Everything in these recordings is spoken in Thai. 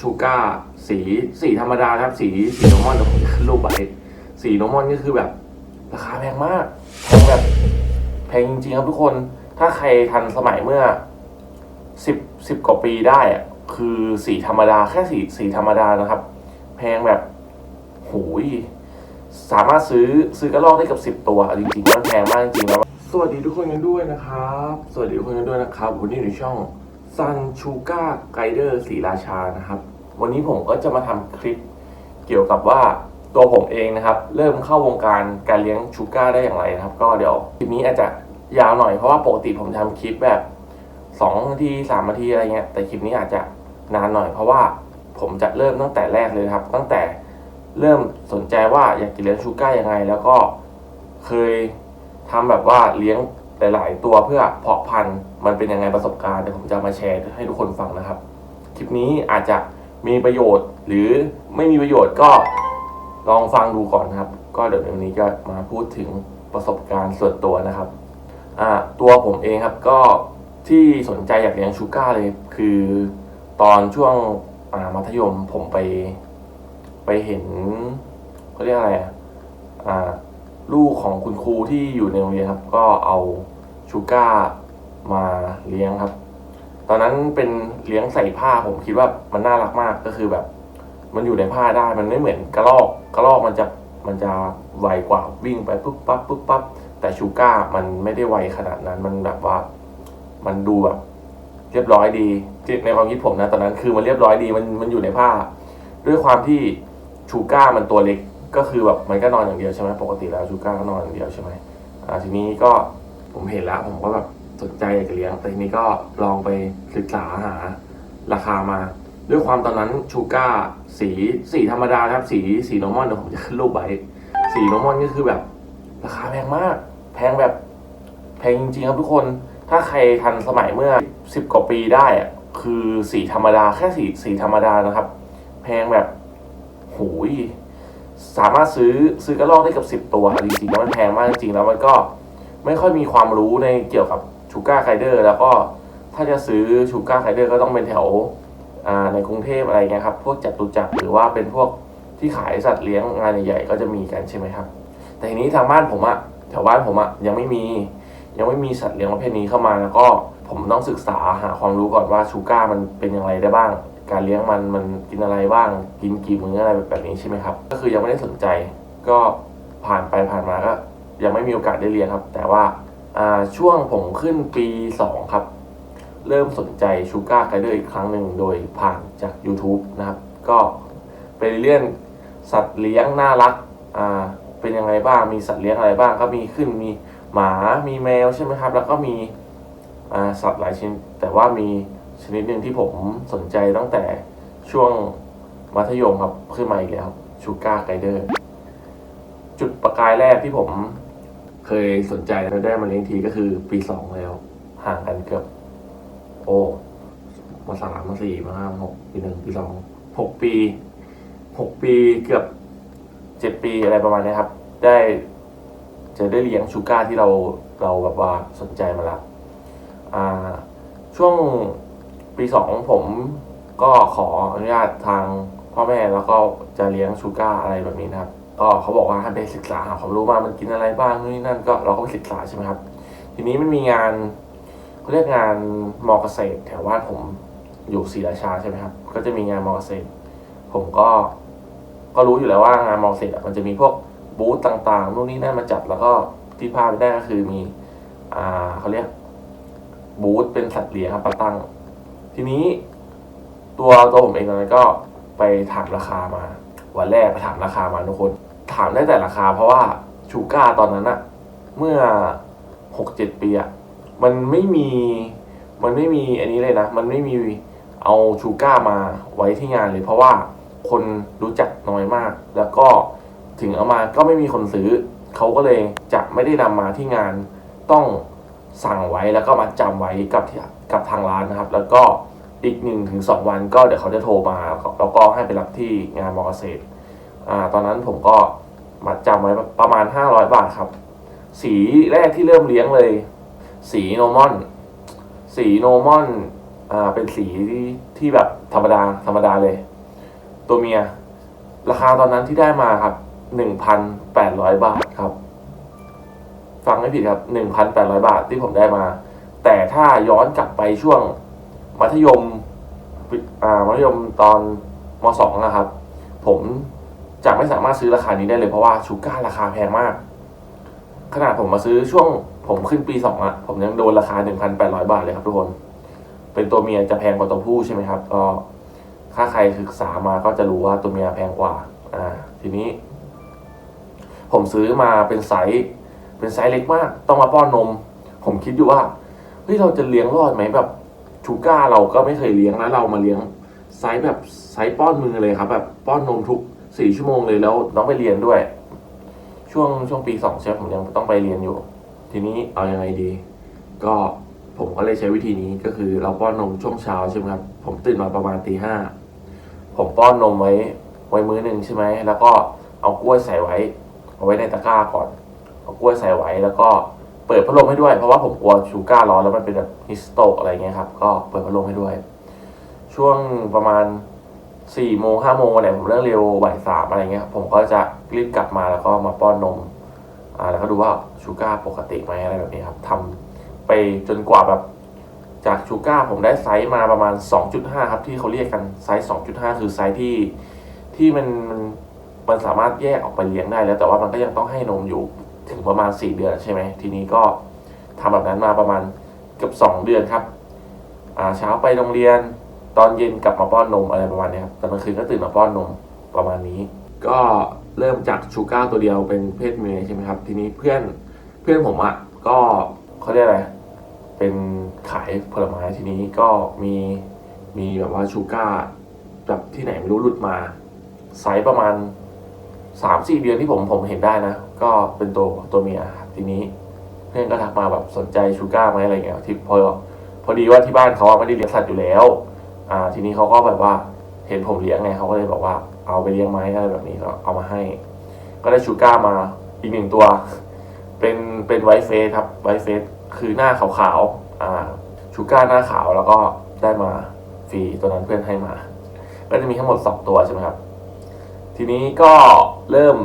ชูก้าสีสีธรรมดาครับ สีสีโนมอนเดี๋ยวผมจะขึ้นรูปไว้สีโนมอนก็คือแบบ ราคาแพงมากแพงแบบแพงจริงๆครับทุกคน ถ้าใครทันสมัยเมื่อสิบสิบกว่าปีได้อะคือสีธรรมดาแค่สีสีธรรมดานะครับ แพงแบบหูยสามารถซื้อซื้อกระรอกได้กับสิบตัวจริงๆมันแพงมากจริงๆแล้วสวัสดีทุกคนกันด้วยนะครับ สวัสดีทุกคนกันด้วยนะครับวันนี้ในช่อง ซันชูก้าไกเดอร์สีราชานะครับ วันนี้ผมก็จะมาทำคลิปเกี่ยวกับว่าตัวผมเองนะครับ เริ่มเข้าวงการการเลี้ยงชูก้าได้อย่างไรนะครับ ก็เดี๋ยวคลิปนี้อาจจะยาวหน่อยเพราะว่าปกติผมทำคลิปแบบ2นาที3นาทีอะไรเงี้ยแต่คลิปนี้อาจจะนานหน่อยเพราะว่าผมจะเริ่มตั้งแต่แรกเลยครับ ตั้งแต่เริ่มสนใจว่าอยากจะเลี้ยงชูก้ายังไง แล้วก็เคยทำแบบว่าเลี้ยง หลาย ๆ ตัวเพื่อเพาะพันธุ์มันเป็นยังไงประสบการณ์เดี๋ยวผมจะมาแชร์ให้ทุกคนฟังนะครับ คลิปนี้อาจจะมีประโยชน์ หรือไม่มีประโยชน์ก็ลองฟังดูก่อนนะครับ ก็เดี๋ยววันนี้ก็มาพูดถึงประสบการณ์ส่วนตัวนะครับอ่าตัวผมเองครับก็ที่สนใจอยากเลี้ยงชูก้าเลย คือตอนช่วงอ่ามัธยมผมไป ไปเห็นเขาเรียกอะไรอะอ่าลูกของคุณครูที่อยู่ในโรงเรียนครับ ก็เอา ชูก้ามาเลี้ยงครับ ตอนนั้นเป็นเลี้ยงใส่ผ้าผมคิดว่ามันน่ารักมากก็คือแบบ มันอยู่ในผ้าได้มันไม่เหมือนกระรอกกระรอกมันจะมันจะไวกว่าวิ่งไปปุ๊บปั๊บปุ๊บปั๊บแต่ชูก้ามันไม่ได้ไวขนาดนั้นมันแบบว่า มันดูแบบเรียบร้อยดีในความคิดผมนะตอนนั้นคือมันเรียบร้อยดีมันมันอยู่ในผ้า ด้วยความที่ชูก้ามันตัวเล็กก็คือแบบมันก็นอนอย่างเดียวใช่ไหมปกติแล้วชูก้าก็นอนอย่างเดียวใช่ไหมอ่าทีนี้ก็ ผมเห็นแล้ว ผมก็แบบสนใจอยากจะเลี้ยงแต่ทีนี้ก็ลองไปศึกษาหาราคามา ด้วยความตอนนั้นชูก้าสีสีธรรมดานะครับสีสีโนมอนเดี๋ยวผมจะขึ้นรูปไว้สีโนมอนก็คือแบบ ราคาแพงมาก แพงแบบแพงจริงๆครับทุกคนถ้าใครทันสมัยเมื่อสิบกว่าปีได้อะคือสีธรรมดาแค่สีสีธรรมดานะครับ แพงแบบหูยสามารถซื้อซื้อกระรอกได้กับสิบตัวจริงๆแล้วมันแพงมากจริงๆแล้วมันก็ ไม่ค่อยมีความรู้ในเกี่ยวกับชูก้าไคเดอร์แล้วก็ถ้าจะซื้อชูก้าไคเดอร์ก็ต้องเป็นแถวในกรุงเทพอะไรเงี้ยครับ พวกจัตุจักรหรือว่าเป็นพวกที่ขายสัตว์เลี้ยงงานใหญ่ๆก็จะมีกันใช่ไหมครับ แต่ทีนี้ทางบ้านผมอะแถวบ้านผมอะยังไม่มี ยังไม่มีสัตว์เลี้ยงประเภทนี้เข้ามาแล้วก็ผมต้องศึกษาหาความรู้ก่อนว่าชูก้ามันเป็นอย่างไรได้บ้าง การเลี้ยงมันมันกินอะไรบ้าง กินกี่มื้ออะไรแบบนี้ใช่ไหมครับ ก็คือยังไม่ได้สนใจ ก็ผ่านไปผ่านมาก็ ยังไม่มีโอกาสได้เลี้ยงครับ แต่ว่าช่วงผมขึ้นปีสองครับ เริ่มสนใจชูการ์ไกเดอร์อีกครั้งหนึ่งโดยผ่านจาก YouTube นะครับ ก็ไปเลื่อนสัตว์เลี้ยงน่ารักอ่าเป็นยังไงบ้างมีสัตว์เลี้ยงอะไรบ้างก็มีขึ้นมีหมามีแมวใช่ไหมครับ แล้วก็มีอ่าสัตว์หลายชนิดแต่ว่ามีชนิดหนึ่งที่ผมสนใจตั้งแต่ช่วงมัธยมครับขึ้นมาอีกแล้วชูการ์ไกเดอร์ จุดประกายแรกที่ผมเคยสนใจแล้วได้มาเลี้ยงทีก็คือปีสองแล้ว ห่างกันเกือบโอ้มาสามมาสี่มาห้ามาหกปีหนึ่งปีสองหกปีหกปีเกือบเจ็ดปีอะไรประมาณนี้ครับ ได้จะได้เลี้ยงชูก้าที่เราเราแบบว่าสนใจมาล้วอ่าช่วงปีสองผมก็ขออนุญาตทางพ่อแม่แล้วก็จะเลี้ยงชูก้าอะไรแบบนี้นะครับ ก็เขาบอกว่าให้ไปศึกษาหาความรู้ว่ามันกินอะไรบ้างนู่นนี่นั่นก็เราก็ไปศึกษาใช่ไหมครับ ทีนี้มันมีงานเขาเรียกงานมอเกษตรแถวบ้านผมอยู่ศรีราชาใช่ไหมครับ ก็จะมีงานมอเกษตร ผมก็ ก็รู้อยู่แล้วว่างานมอเกษตรอะมันจะมีพวกบูธต่างๆนู่นนี่นั่นมาจัดแล้วก็ที่พลาดไม่ได้ก็คือมี อ่าเขาเรียก บูธเป็นสัตว์เลี้ยงครับมาตั้ง ทีนี้ตัวตัวผมเองตอนนั้นก็ไปถามราคามา วันแรกไปถามราคามาทุกคน ถามได้แต่ราคา เพราะว่าชูก้าตอนนั้นอะเมื่อหกเจ็ดปีอะมันไม่มีมันไม่มีอันนี้เลยนะ มันไม่มีเอาชูก้ามาไว้ที่งานเลย เพราะว่าคนรู้จักน้อยมาก แล้วก็ถึงเอามาก็ไม่มีคนซื้อ เขาก็เลยจะไม่ได้นำมาที่งานต้องสั่งไว้แล้วก็มาจำไว้กับที่กับทางร้านนะครับ แล้วก็อีกหนึ่งถึงสองวันก็เดี๋ยวเขาจะโทรมาแล้วก็ให้ไปรับที่งานมอเกษตร อ่าตอนนั้นผมก็มาจำไว้ประมาณ 500 บาทครับ สีแรกที่เริ่มเลี้ยงเลย สีโนมอน สีโนมอนอ่าเป็นสีที่ที่แบบธรรมดาธรรมดาเลย ตัวเมีย ราคาตอนนั้นที่ได้มาครับหนึ่งพันแปดร้อยบาทครับ ฟังไม่ผิดครับหนึ่งพันแปดร้อยบาทที่ผมได้มา แต่ถ้าย้อนกลับไปช่วงมัธยมอ่ามัธยมตอนมสองนะครับ ผม จะไม่สามารถซื้อราคานี้ได้เลยเพราะว่าชูก้าราคาแพงมาก ขนาดผมมาซื้อช่วงผมขึ้นปีสองอะผมยังโดนราคาหนึ่งพันแปดร้อยบาทเลยครับทุกคน เป็นตัวเมียจะแพงกว่าตัวผู้ใช่ไหมครับ ก็ถ้าใครศึกษามาก็จะรู้ว่าตัวเมียแพงกว่า อ่า ทีนี้ ผมซื้อมาเป็นไซส์เป็นไซส์เล็กมาก ต้องมาป้อนนม ผมคิดอยู่ว่าเฮ้ยเราจะเลี้ยงรอดไหมแบบชูก้าเราก็ไม่เคยเลี้ยงแล้วเรามาเลี้ยงไซส์แบบไซส์ป้อนมือเลยครับ แบบป้อนนมทุก สี่ชั่วโมงเลยแล้วต้องไปเรียนด้วย ช่วงช่วงปีสองใช่ไหมผมยังต้องไปเรียนอยู่ ทีนี้เอายังไงดี ก็ผมก็เลยใช้วิธีนี้ก็คือเราป้อนนมช่วงเช้าใช่ไหมครับผมตื่นมาประมาณตีห้าผมป้อนนมไว้ไว้มื้อหนึ่งใช่ไหมแล้วก็เอากล้วยใส่ไว้ เอาไว้ในตะกร้าก่อนเอากล้วยใส่ไว้แล้วก็เปิดพัดลมให้ด้วยเพราะว่าผมกลัวชูการ้อนแล้วมันเป็นแบบฮิสโตกอะไรเงี้ยครับ ก็เปิดพัดลมให้ด้วย ช่วงประมาณ สี่โมงห้าโมงวันไหนผมเลิกเร็วบ่ายสามอะไรเงี้ย ผมก็จะรีบกลับมาแล้วก็มาป้อนนมอ่าแล้วก็ดูว่าชูก้าปกติไหมอะไรแบบนี้ครับทำไปจนกว่าแบบจากชูก้าผมได้ไซส์มาประมาณ 2.5 ครับ ที่เขาเรียกกันไซส์ 2.5 คือไซส์ที่ที่มันมันมันสามารถแยกออกไปเลี้ยงได้แล้ว แต่ว่ามันก็ยังต้องให้นมอยู่ถึงประมาณ 4 เดือนใช่ไหมทีนี้ก็ทำแบบนั้นมาประมาณเกือบ2 เดือนครับอ่าเช้าไปโรงเรียน ตอนเย็นกลับมาป้อนนมอะไรประมาณนี้ครับตอนกลางคืนก็ตื่นมาป้อนนมประมาณนี้ ก็เริ่มจากชูก้าตัวเดียวเป็นเพศเมียใช่ไหมครับ ทีนี้เพื่อนเพื่อนผมอะ่ะก็เขาเรียกอะไรเป็นขายผลไม้ทีนี้ก็มีมีแบบว่าชูก้าแบบที่ไหนไม่รู้หลุดมาไซส์ประมาณสามสี่เดือนที่ผมผมเห็นได้นะ ก็เป็นตัวตัวเมียครับทีนี้เพื่อนก็ทักมาแบบสนใจชูก้าไหมอะไรเงี้ยที่พอพอดีว่าที่บ้านเขาไม่ได้เลี้ยงสัตว์อยู่แล้ว อ่า ทีนี้เขาก็แบบว่าเห็นผมเลี้ยงไงเขาก็เลยบอกว่าเอาไปเลี้ยงไหมอะไรแบบนี้ก็เอามาให้ ก็ได้ชูก้ามาอีกหนึ่งตัว เป็นเป็นไวท์เฟสครับไวท์เฟสคือหน้าขาวๆอ่าชูก้าหน้าขาวแล้วก็ได้มาฟรีตัวนั้นเพื่อนให้มา ก็จะมีทั้งหมดสองตัวใช่ไหมครับ ทีนี้ก็เริ่ม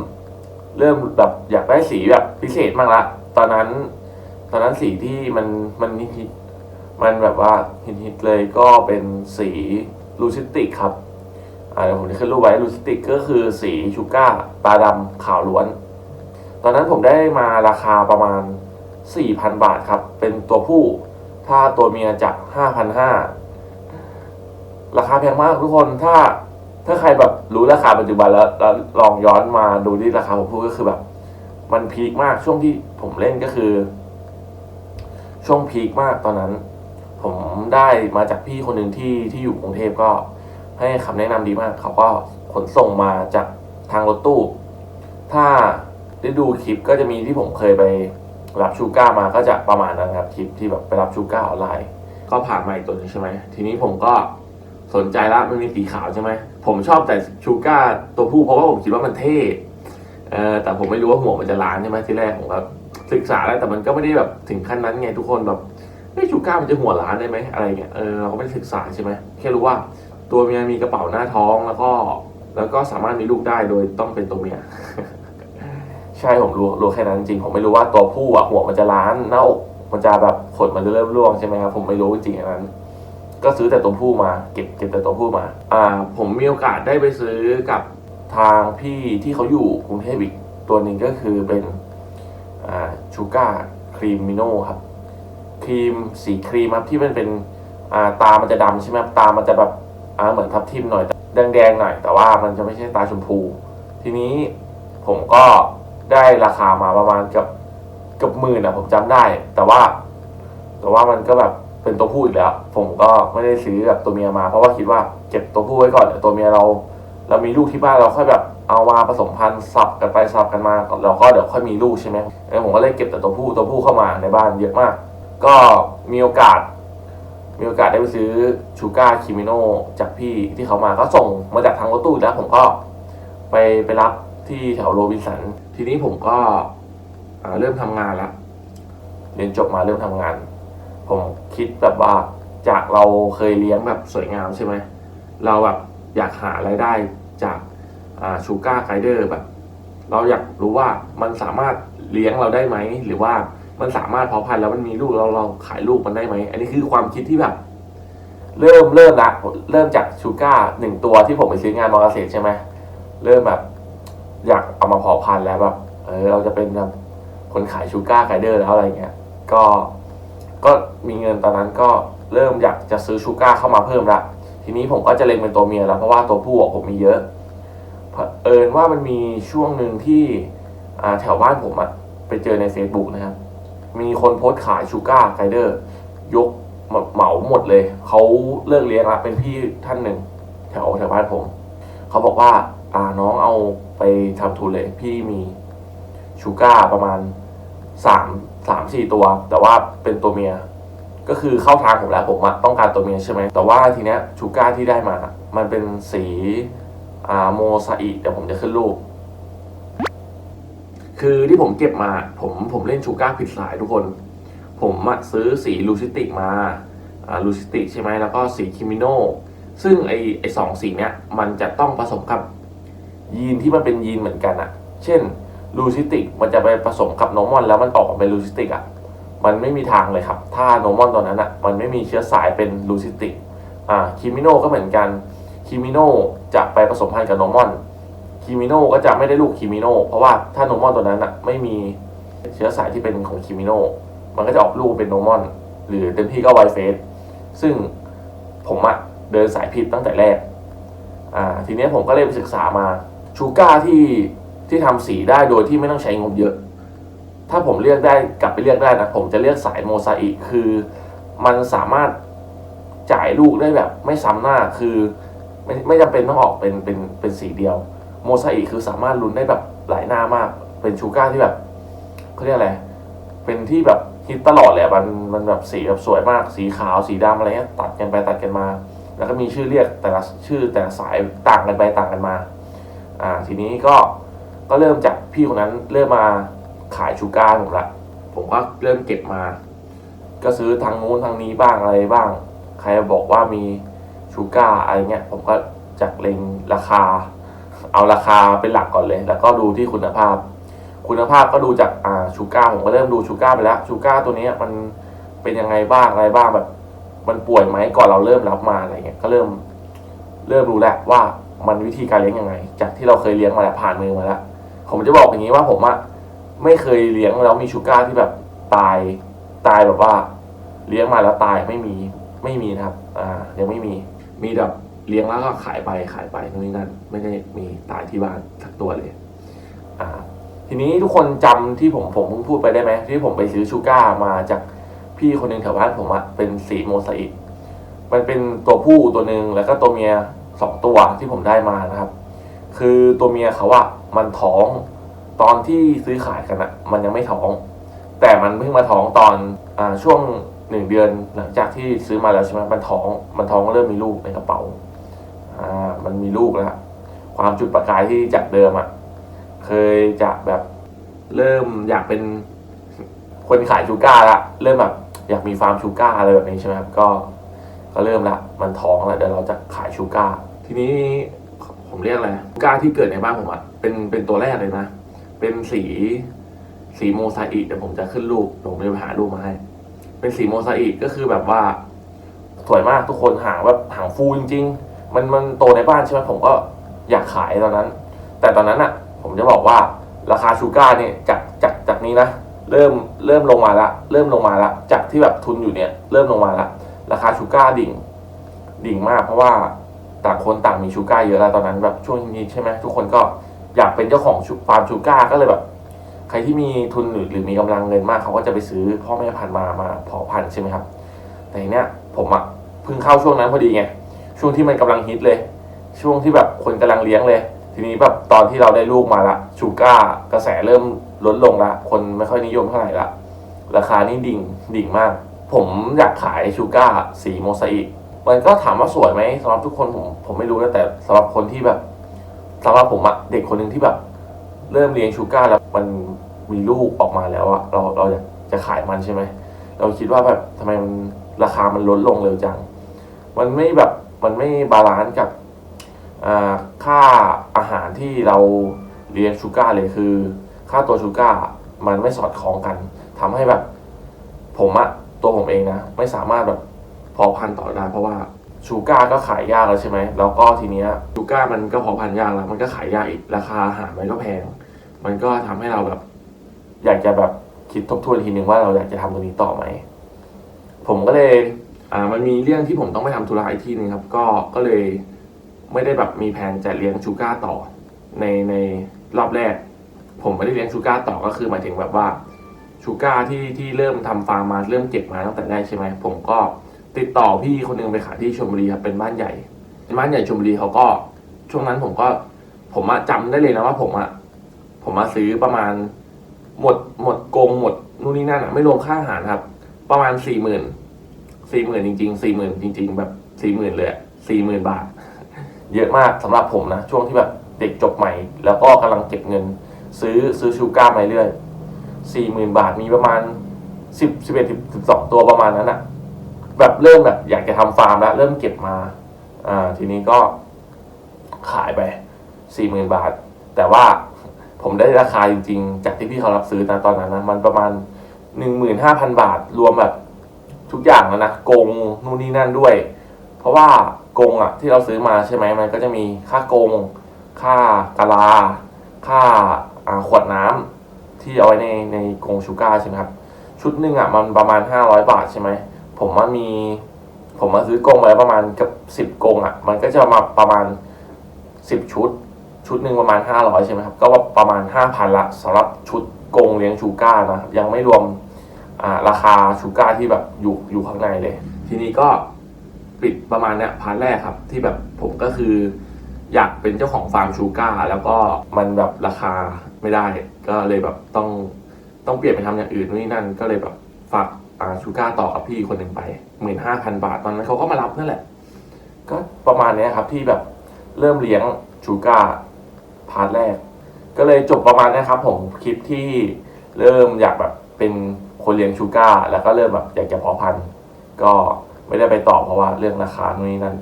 เริ่มแบบอยากได้สีแบบพิเศษมากละ ตอนนั้น ตอนนั้นสีที่มันมันฮิต มันแบบว่าฮิตๆเลยก็เป็นสีลูซิติกครับอ่าเดี๋ยวผมจะขึ้นรูปไว้ลูซิติกก็คือสีชูก้าตาดำขาวล้วน ตอนนั้นผมได้มาราคาประมาณ 4,000 บาทครับ เป็นตัวผู้ ถ้าตัวเมียจาก5,500 ราคาแพงมากทุกคนถ้าถ้าใครแบบรู้ราคาปัจจุบันแล้วแล้วลองย้อนมาดูที่ราคาผมพูดก็คือแบบ มันพีคมากช่วงที่ผมเล่นก็คือ ช่วงพีคมากตอนนั้น ผมได้มาจากพี่คนหนึ่งที่ที่อยู่กรุงเทพก็ให้คำแนะนำดีมาก เขาก็ขนส่งมาจากทางรถตู้ ถ้าได้ดูคลิปก็จะมีที่ผมเคยไปรับชูก้ามาก็จะประมาณนั้นครับคลิปที่แบบไปรับชูก้าออนไลน์ ก็ผ่านมาอีกตัวนึงใช่ไหมทีนี้ผมก็สนใจละมันมีสีขาวใช่ไหมผมชอบแต่ชูก้าตัวผู้เพราะว่าผมคิดว่ามันเท่เออแต่ผมไม่รู้ว่าหัวมันจะล้านใช่ไหมที่แรกผมก็ศึกษาแล้วแต่มันก็ไม่ได้แบบถึงขั้นนั้นไงทุกคนแบบ ฮ้ยชูก้ามันจะหัวล้านได้ไหมอะไรเงี้ยเออเราก็ไม่ได้ศึกษาใช่ไหมแค่รู้ว่าตัวเมียมีกระเป๋าหน้าท้องแล้วก็แล้วก็สามารถมีลูกได้โดยต้องเป็นตัวเมียใช่ผมรู้รู้แค่นั้นจริงผมไม่รู้ว่าตัวผู้อะหัวมันจะล้านหน้าอกมันจะแบบขนมันจะเริ่มร่วงใช่ไหมครับผมไม่รู้จริงอันนั้น ก็ซื้อแต่ตัวผู้มา เก็บเก็บแต่ตัวผู้มา อ่า ผมมีโอกาสได้ไปซื้อกับทางพี่ที่เขาอยู่กรุงเทพอีกตัวหนึ่งก็คือเป็นอ่าชูก้าครีมมิโน่ครับ รีมสีครีมครับที่มันเป็นาตา มันจะดำใช่ไหมตา มันจะแบบเหมือนทับทิมหน่อยแดงๆหน่อย แต่ว่ามันจะไม่ใช่ตาชมพู ทีนี้ผมก็ได้ราคามาประมาณกับกับหมื่นอะผมจำได้ แต่ว่า แต่ว่ามันก็แบบเป็นตัวผู้อีกแล้ว ผมก็ไม่ได้ซื้อแบบตัวเมียมา เพราะว่าคิดว่าเก็บตัวผู้ไว้ก่อนเดี๋ยวตัวเมียเรา เรามีลูกที่บ้านเราค่อยแบบเอามาผสมพันธุ์สับกันไปสับกันมาเราก็เดี๋ยวค่อยมีลูกใช่ไหมเออผมก็เลยเก็บแต่ตัวผู้ตัวผู้เข้ามาในบ้านเยอะมาก ก็มีโอกาส มีโอกาสได้ไปซื้อชูก้าคิมิโนจากพี่ที่เขามาก็ส่งมาจากทางรถตู้แล้วผมก็ไปไปรับที่แถวโรบินสัน ทีนี้ผมก็เริ่มทำงานละเรียนจบมาเริ่มทำงาน ผมคิดแบบว่าจากเราเคยเลี้ยงแบบสวยงามใช่ไหม เราแบบอยากหารายได้จากชูการ์ไกเดอร์แบบ เราอยากรู้ว่ามันสามารถเลี้ยงเราได้ไหม หรือว่า มันสามารถเพาะพันธุ์แล้วมันมีลูกเราเราขายลูกมันได้ไหม อันนี้คือความคิดที่แบบ เริ่มเริ่มละเริ่มจากชูก้าหนึ่งตัวที่ผมไปซื้องานมอเกษตรใช่ไหมเริ่มแบบ อยากเอามาเพาะพันธุ์แล้วแบบเออเราจะเป็นแบบคนขายชูก้าไกเดอร์แล้วอะไรเงี้ย ก็ก็มีเงินตอนนั้นก็เริ่มอยากจะซื้อชูก้าเข้ามาเพิ่มละทีนี้ผมก็จะเล็งเป็นตัวเมียแล้วเพราะว่าตัวผู้อะผมมีเยอะเผอิญว่ามันมีช่วงหนึ่งที่แถวบ้านผมอะไปเจอใน Facebook นะครับ มีคนโพสต์ขายชูก้าไกเดอร์ ยกเหมาหมดเลย เขาเลิกเลี้ยงละเป็นพี่ท่านหนึ่งแถวแถวบ้านผม เขาบอกว่าอ่าน้องเอาไปทำทุนเลย พี่มีชูก้าประมาณสามสามสี่ตัว แต่ว่าเป็นตัวเมีย ก็คือเข้าทางผมแล้วผมอะต้องการตัวเมียใช่ไหม แต่ว่าทีเนี้ยชูก้าที่ได้มา มันเป็นสีอ่าโมซาอิเดี๋ยวผมจะขึ้นรูป คือที่ผมเก็บมาผมผมเล่นชูก้าผิดสายทุกคน ผมซื้อสีลูซิติกมาลูซิติกใช่ไหมแล้วก็สีคิมิโนซึ่งไอไอสองสีเนี้ยมันจะต้องผสมกับยีนที่มันเป็นยีนเหมือนกันอะเช่นลูซิติกมันจะไปผสมกับโนมอน แล้วมันออกมาเป็นลูซิติกอะมันไม่มีทางเลยครับ ถ้าโนมอนตัวนั้นอะมันไม่มีเชื้อสายเป็นลูซิติกอ่าคิมิโนก็เหมือนกันคิมิโนจะไปผสมพันธุ์กับโนมอน คิมิโนก็จะไม่ได้ลูกคิมิโนเพราะว่าถ้าโนมอนตัวนั้นอะไม่มีเชื้อสายที่เป็นของคิมิโนมันก็จะออกลูกเป็นโนมอน หรือเต็มที่ก็ไวเฟสซึ่งผมอะเดินสายผิดตั้งแต่แรกอ่าทีนี้ผมก็เลยไปศึกษามาชูก้าที่ที่ทำสีได้โดยที่ไม่ต้องใช้งบเยอะ ถ้าผมเลือกได้กลับไปเลือกได้นะผมจะเลือกสายโมซาอิคือมันสามารถจ่ายลูกได้แบบไม่ซ้ำหน้าคือไม่ไม่จำเป็นต้องออกเป็นเป็นเป็นสีเดียว โมซาอิคือสามารถลุ้นได้แบบหลายหน้ามาก เป็นชูก้าที่แบบเขาเรียกอะไรเป็นที่แบบฮิตตลอดเลยอะมันมันแบบสีแบบสวยมากสีขาวสีดำอะไรเงี้ยตัดกันไปตัดกันมา แล้วก็มีชื่อเรียกแต่ละชื่อแต่ละสายต่างกันไปต่างกันมาอ่าทีนี้ก็ก็เริ่มจากพี่คนนั้นเริ่มมาขายชูการ์ผมละผมก็เริ่มเก็บมา ก็ซื้อทางนู้นทางนี้บ้างอะไรบ้าง ใครบอกว่ามีชูการ์อะไรเงี้ยผมก็จากเล็งราคา เอาราคาเป็นหลักก่อนเลย แล้วก็ดูที่คุณภาพ คุณภาพก็ดูจากอ่าชูก้าผมก็เริ่มดูชูก้าไปแล้วชูก้าตัวนี้มันเป็นยังไงบ้างอะไรบ้างแบบ มันป่วยไหมก่อนเราเริ่มรับมาอะไรเงี้ยก็เริ่มเริ่มรู้แล้วว่ามันวิธีการเลี้ยงยังไง จากที่เราเคยเลี้ยงมาแล้วผ่านมือมาแล้วผมจะบอกอย่างนี้ว่าผมอะไม่เคยเลี้ยงแล้วมีชูก้าที่แบบตายตายแบบว่า เลี้ยงมาแล้วตายไม่มีไม่มีนะครับ อ่า ยังไม่มีมีแบบ เลี้ยงแล้วก็ขายไปขายไปนู่นนี่นั่นไม่ได้มีตายที่บ้านสักตัวเลย อ่า ทีนี้ทุกคนจำที่ผมผมเพิ่งพูดไปได้ไหมที่ผมไปซื้อชูการ์มาจากพี่คนหนึ่งแถวบ้านผมอะเป็นสีโมซาอิกมันเป็นตัวผู้ตัวหนึ่งแล้วก็ตัวเมียสองตัวที่ผมได้มานะครับ คือตัวเมียเขาอะมันท้องตอนที่ซื้อขายกันอะมันยังไม่ท้อง แต่มันเพิ่งมาท้องตอนอ่าช่วงหนึ่งเดือนหลังจากที่ซื้อมาแล้วใช่ไหมมันท้อง มันท้องก็เริ่มมีลูกในกระเป๋า อ่ามันมีลูกแล้วความจุดประกายที่จากเดิมอะเคยจะแบบเริ่มอยากเป็นคนขายชูก้าละเริ่มแบบอยากมีฟาร์มชูก้าอะไรแบบนี้ใช่ไหมครับก็ ก็เริ่มละมันท้องล้วเดี๋ยวเราจะขายชูก้าทีนี้ผมเรียกอะไรชูก้าที่เกิดในบ้านผมอะเป็นเป็นตัวแรกเลยนะ เป็นสีสีโมซาอิเดี๋ยวผมจะขึ้นรูปผมจะไปหารูปมาให้ เป็นสีโมซาอิก็คือแบบว่าสวยมากทุกคนหางแบบหางฟูจริง ๆ มันมันโตในบ้านใช่ไหมผมก็อยากขายตอนนั้น แต่ตอนนั้นอะผมจะบอกว่าราคาชูก้าเนี่ยจากจากจากนี้นะเริ่มเริ่มลงมาละเริ่มลงมาละจากที่แบบทุนอยู่เนี่ยเริ่มลงมาละราคาชูก้าดิ่ง ดิ่งมากเพราะว่าต่างคนต่างมีชูก้าเยอะแล้วตอนนั้นแบบช่วงนี้ใช่ไหมทุกคนก็อยากเป็นเจ้าของฟาร์มชูก้าก็เลยแบบ ใครที่มีทุนหรือหรือมีกำลังเงินมากเขาก็จะไปซื้อพ่อแม่พันธุ์มามาเพาะพันธุ์ใช่ไหมครับแต่เนี้ยผมอะเพิ่งเข้าช่วงนั้นพอดีไง ช่วงที่มันกำลังฮิตเลย ช่วงที่แบบคนกำลังเลี้ยงเลย ทีนี้แบบตอนที่เราได้ลูกมาละชูก้ากระแสเริ่มลดลงละคนไม่ค่อยนิยมเท่าไหร่ละราคานี่ดิ่งดิ่งมาก ผมอยากขายชูก้าสีโมซาอิกมันก็ถามว่าสวยไหมสำหรับทุกคนผมผมไม่รู้นะแต่สำหรับคนที่แบบสำหรับผมอะเด็กคนหนึ่งที่แบบ เริ่มเลี้ยงชูก้าแล้วมันมีลูกออกมาแล้วอะเราเราอยากจะขายมันใช่ไหมเราคิดว่าแบบทำไมมันราคามันลดลงเร็วจัง มันไม่แบบ มันไม่บาลานซ์กับค่าอาหารที่เราเลี้ยงชูการ์เลยคือ ค่าตัวชูการ์มันไม่สอดคล้องกันทำให้แบบ ผมอะตัวผมเองนะ ไม่สามารถแบบพอพันต่อได้ เพราะว่าชูการ์ก็ขายยากแล้วใช่ไหมแล้วก็ทีเนี้ยชูการ์มันก็พอพันยากแล้ว มันก็ขายยากอีกราคาอาหารมันก็แพง มันก็ทำให้เราแบบ อยากจะแบบคิดทบทวนทีนึงว่าเราอยากจะทำตรงนี้ต่อไหมผมก็เลย อ่ามันมีเรื่องที่ผมต้องไปทำธุระอีกที่หนึงครับ ก็ก็เลยไม่ได้แบบมีแผนจะเลี้ยงชูการ์ต่อ ในในรอบแรก ผมไม่ได้เลี้ยงชูการ์ต่อก็คือหมายถึงแบบว่าชูการ์ที่ที่เริ่มทำฟาร์มมาเริ่มเก็บมาตั้งแต่แรกใช่ไหมผมก็ติดต่อพี่คนหนึงไปขายที่ชลบุรีครับเป็นบ้านใหญ่บ้านใหญ่ชลบุรีเขาก็ช่วงนั้นผมก็ผมอะจำได้เลยนะว่าผมอะผมมาซื้อประมาณหมดหมดกงหมดนู่นนี่นั่นอะไม่รวมค่าอาหารครับ ประมาณสี่หมื่น สี่หมื่นจริงๆสี่หมื่นจริง ๆ แบบสี่หมื่นเลยสี่หมื่นบาท เยอะมากสำหรับผมนะ ช่วงที่แบบเด็กจบใหม่ แล้วก็กำลังเก็บเงิน ซื้อซื้อชูการ์มาเรื่อยสี่หมื่นบาทมีประมาณสิบสิบเอ็ดสิบสองตัวประมาณนั้นอะแบบเริ่มแบบอยากจะทำฟาร์มแล้ว เริ่มเก็บมา อ่า ทีนี้ก็ขายไปสี่หมื่นบาท แต่ว่าผมได้ราคาจริง ๆ จากที่พี่เขารับซื้อนะตอนนั้นนะมันประมาณหนึ่งหมื่นห้าพันบาท รวมแบบ ทุกอย่างแล้วนะกงนู่นนี่นั่นด้วย เพราะว่ากงอะที่เราซื้อมาใช่ไหมมันก็จะมีค่ากง ค่ากะลา ค่าาขวดน้ำที่เอาไว้ในในกงชูการ์ใช่ไหมครับชุดหนึ่งอะมันประมาณห้าร้อยบาทใช่ไหมผมว่ามี ผมมาซื้อกงมาแล้วประมาณเกับสิบกงอะมันก็จะมาประมาณสิบชุด ชุดหนึ่งประมาณห้าร้อยใช่ไหมครับก็ประมาณห้าพันละสำหรับชุดกงเลี้ยงชูการ์นะยังไม่รวม ราคาชูการ์ที่แบบอยู่อยู่ข้างในเลย ทีนี้ก็ปิดประมาณเนี้ยพาร์ทแรกครับ ที่แบบผมก็คือ อยากเป็นเจ้าของฟาร์มชูการ์แล้วก็มันแบบราคาไม่ได้ ก็เลยแบบต้องต้องเปลี่ยนไปทำอย่างอื่นนู่นนี่นั่น ก็เลยแบบฝากอ่าชูการ์ต่อกับพี่คนหนึ่งไปหมื่นห้าพันบาทตอนนั้นเขาก็มารับนั่นแหละ ก็ประมาณเนี้ยครับที่แบบเริ่มเลี้ยงชูการ์พาร์ทแรก ก็เลยจบประมาณเนี้ยครับผมคลิปที่เริ่มอยากแบบเป็น คนเลี้ยงชูการ์แล้วก็เริ่มแบบอยากจะเพาะพันธุ์ก็ไม่ได้ไปต่อเพราะว่าเรื่องราคาโน่นนี่นั่น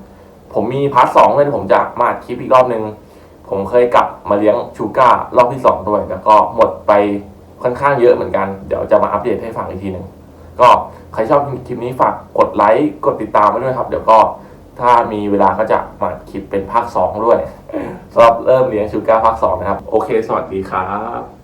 ผมมีพาร์ทสองเลยผมจะมาคลิปอีกรอบนึง ผมเคยกลับมาเลี้ยงชูการ์รอบที่สองด้วย แล้วก็หมดไปค่อนข้างเยอะเหมือนกัน เดี๋ยวจะมาอัปเดตให้ฟังอีกทีหนึ่งก็ใครชอบคลิปนี้ฝากกดไลค์กดติดตามมาด้วยครับ เดี๋ยวก็ถ้ามีเวลาก็จะมาคลิปเป็นภาคสองด้วยสำหรับเริ่มเลี้ยงชูการ์ภาคสองนะครับ โอเค สวัสดีครับ